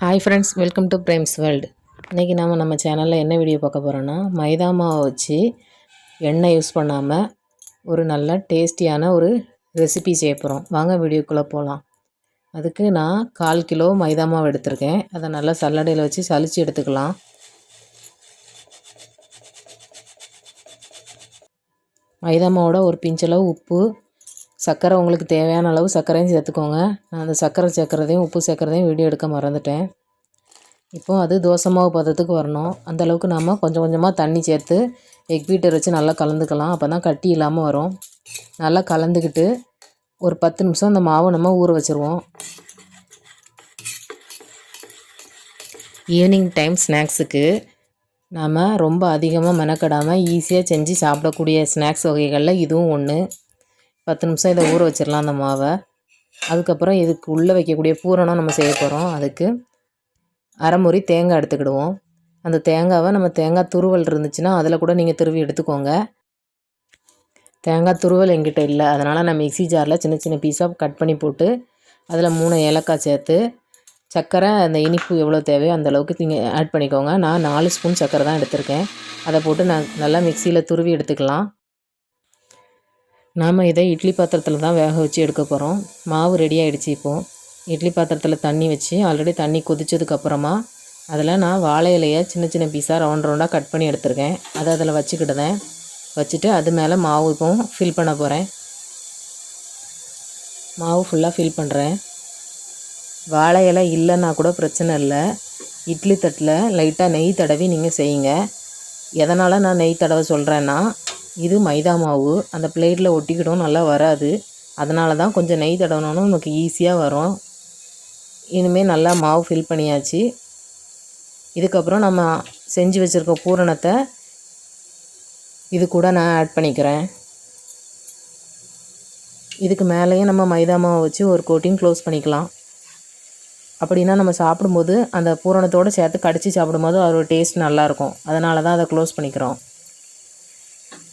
Hi friends welcome to Prem's world இன்றைக்கி நம்ம நம்ம சேனலில் என்ன வீடியோ பார்க்க போகிறோன்னா மைதா மாவை வச்சு எண்ணெய் யூஸ் பண்ணாமல் ஒரு நல்ல டேஸ்டியான ஒரு ரெசிபி செய்ய போகிறோம் வாங்க வீடியோக்குள்ளே போகலாம் அதுக்கு நான் கால் கிலோ மைதா மாவு எடுத்திருக்கேன். அதை நல்லா சல்லடையில் வச்சு சலித்து எடுத்துக்கலாம். மைதா மாவோட ஒரு பிஞ்சளவு உப்பு சர்க்கரை உங்களுக்கு தேவையான அளவு சர்க்கரையும் சேர்த்துக்கோங்க. நான் அந்த சர்க்கரை சேர்க்குறதையும் உப்பு சேர்க்குறதையும் வீடியோ எடுக்க மறந்துட்டேன். இப்போது அது தோசை மாவு பதத்துக்கு வரணும். அந்தளவுக்கு நாம் கொஞ்சம் கொஞ்சமாக தண்ணி சேர்த்து எக் பீட்டர் வச்சு நல்லா கலந்துக்கலாம். அப்போ தான் கட்டி இல்லாமல் வரும். நல்லா கலந்துக்கிட்டு ஒரு பத்து நிமிஷம் அந்த மாவை நம்ம ஊற வச்சுருவோம். ஈவினிங் டைம் ஸ்நாக்ஸுக்கு நாம் ரொம்ப அதிகமாக மெனக்கடாமல் ஈஸியாக செஞ்சு சாப்பிடக்கூடிய ஸ்நாக்ஸ் வகைகளில் இதுவும் ஒன்று பத்து நிமிஷம் இதை ஊற வச்சிடலாம் அந்த மாவை. அதுக்கப்புறம் இதுக்கு உள்ளே வைக்கக்கூடிய பூரணம் நம்ம செய்ய போகிறோம் அதுக்கு அரைமுறி தேங்காய் எடுத்துக்கிடுவோம். அந்த தேங்காவை நம்ம தேங்காய் துருவல் இருந்துச்சுன்னா அதில் கூட நீங்கள் துருவி எடுத்துக்கோங்க. தேங்காய் துருவல் எங்கிட்ட இல்லை. அதனால் நான் மிக்ஸி ஜாரில் சின்ன சின்ன பீஸாக கட் பண்ணி போட்டு அதில் மூணு ஏலக்காய் சேர்த்து சர்க்கரை அந்த இனிப்பு எவ்வளோ தேவையோ அந்த அளவுக்கு நீங்கள் ஆட் பண்ணிக்கோங்க. நான் நாலு ஸ்பூன் சர்க்கரை தான் எடுத்திருக்கேன். அதை போட்டு நான் நல்லா மிக்சியில் துருவி எடுத்துக்கலாம். நாம் இதை இட்லி பாத்திரத்தில் தான் வேக வச்சு எடுக்க போகிறோம் மாவு ரெடி ஆகிடுச்சு இப்போது இட்லி பாத்திரத்தில் தண்ணி வச்சு ஆல்ரெடி தண்ணி கொதிச்சதுக்கப்புறமா அதில் நான் வாழை இலையை சின்ன சின்ன பீஸாக ரவுண்ட் ரவுண்டாக கட் பண்ணி எடுத்துருக்கேன். அதை அதில் வச்சுக்கிட்டுதேன் வச்சுட்டு அது மேலே மாவு இப்போ ஃபில் பண்ண போகிறேன் மாவு ஃபுல்லாக ஃபில் பண்ணுறேன் வாழை இலை இல்லைன்னா கூட பிரச்சனை இல்லை. இட்லி தட்டில் லைட்டாக நெய் தடவி நீங்கள் செய்யுங்க. எதனால் நான் நெய் தடவை சொல்கிறேன்னா இது மைதா மாவு. அந்த பிளேட்டில் ஒட்டிக்கிடும் நல்லா வராது. அதனால தான் கொஞ்சம் நெய் தடவினோன்னு நமக்கு ஈஸியாக வரும். இனிமேல் நல்லா மாவு ஃபில் பண்ணியாச்சு. இதுக்கப்புறம் நம்ம செஞ்சு வச்சுருக்க பூரணத்தை இது கூட நான் ஆட் பண்ணிக்கிறேன். இதுக்கு மேலேயும் நம்ம மைதா மாவை வச்சு ஒரு கோட்டிங் க்ளோஸ் பண்ணிக்கலாம். அப்படின்னா நம்ம சாப்பிடும்போது அந்த பூரணத்தோடு சேர்த்து கடித்து சாப்பிடும்போது அதோட டேஸ்ட் நல்லாயிருக்கும் அதனால தான் அதை க்ளோஸ் பண்ணிக்கிறோம்.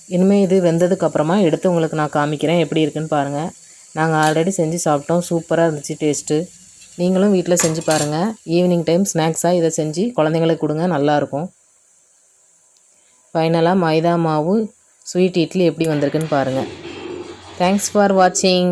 இனிமேல் இது வெந்ததுக்கப்புறமா எடுத்து உங்களுக்கு நான் காமிக்கிறேன் எப்படி இருக்குன்னு பாருங்கள் நாங்கள் ஆல்ரெடி செஞ்சு சாப்பிட்டோம். சூப்பராக இருந்துச்சு டேஸ்ட்டு நீங்களும் வீட்டில் செஞ்சு பாருங்கள் ஈவினிங் டைம் ஸ்நாக்ஸாக இதை செஞ்சு குழந்தைங்களுக்கு கொடுங்க நல்லாயிருக்கும் ஃபைனலாக மைதா மாவு ஸ்வீட் இட்லி எப்படி வந்திருக்குன்னு பாருங்கள் தேங்க்ஸ் ஃபார் வாட்சிங்